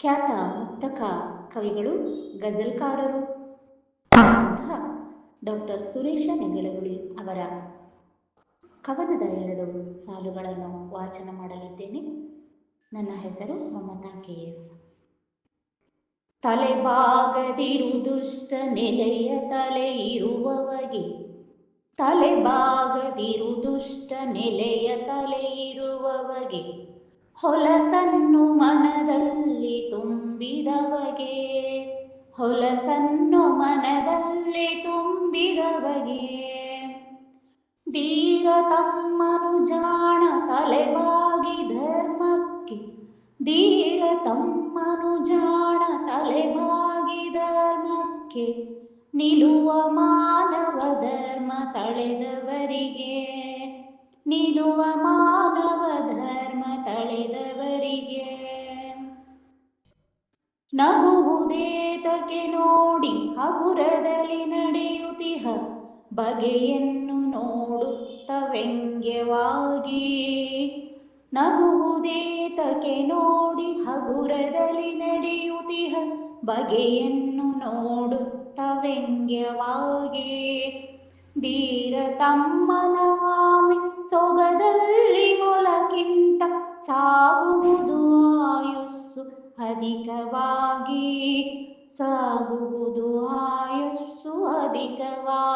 ಖ್ಯಾತ ಮುಕ್ತಕ ಕವಿಗಳು, ಗಜಲ್ಕಾರರು. ಅಂತಹ ಡಾಕ್ಟರ್ ಸುರೇಶ ನೆಗಳಗುಳಿ ಅವರ ಕವನದ ಎರಡು ಸಾಲುಗಳನ್ನು ವಾಚನ ಮಾಡಲಿದ್ದೇನೆ. ನನ್ನ ಹೆಸರು ಮಮತಾ ಕೆ ಎಸ್. ತಲೆಬಾಗದಿರು ದುಷ್ಟ ನೆಲೆಯ ತಲೆ ಇರುವವಗೆ, ತಲೆಬಾಗದಿರು ದುಷ್ಟ ನೆಲೆಯ ತಲೆ ಇರುವವಗೆ ಹೊಲಸನ್ನು ಮನದಲ್ಲಿ ತುಂಬಿದವಗೆ, ಹೊಲಸನ್ನು ಮನದಲ್ಲಿ ತುಂಬಿದವಗೆ. ಧೀರ ತಮ್ಮನು ಜಾಣ ತಲೆಬಾಗಿ ಧರ್ಮಕ್ಕೆ, ಧೀರ ತಮ್ಮನು ಜಾಣ ತಲೆಬಾಗಿ ಧರ್ಮಕ್ಕೆ ನಿಲುವ ಮಾನವ ಧರ್ಮ ತಳೆದವರಿಗೆ, ನಿಲುವ ಮಾನವ ನಗುವುದೇತಕ್ಕೆ ನೋಡಿ ಹಗುರದಲ್ಲಿ ನಡೆಯುತ್ತಿಹ ಬಗೆಯನ್ನು ನೋಡುತ್ತ ವ್ಯಂಗ್ಯವಾಗಿ ನಗುವುದೇತಕ್ಕೆ ನೋಡಿ ಹಗುರದಲ್ಲಿ ನಡೆಯುತ್ತಿಹ ಬಗೆಯನ್ನು ನೋಡುತ್ತ ವ್ಯಂಗ್ಯವಾಗಿ ಧೀರ ತಮ್ಮನ ಸೊಗದಲ್ಲಿ ಮೊಲಕ್ಕಿಂತ ಸಾಗುವುದು ಅಧಿಕವಾಗಿ ಸಾಗುವುದು ಆಯುಸ್ಸು ಅಧಿಕವಾಗಿ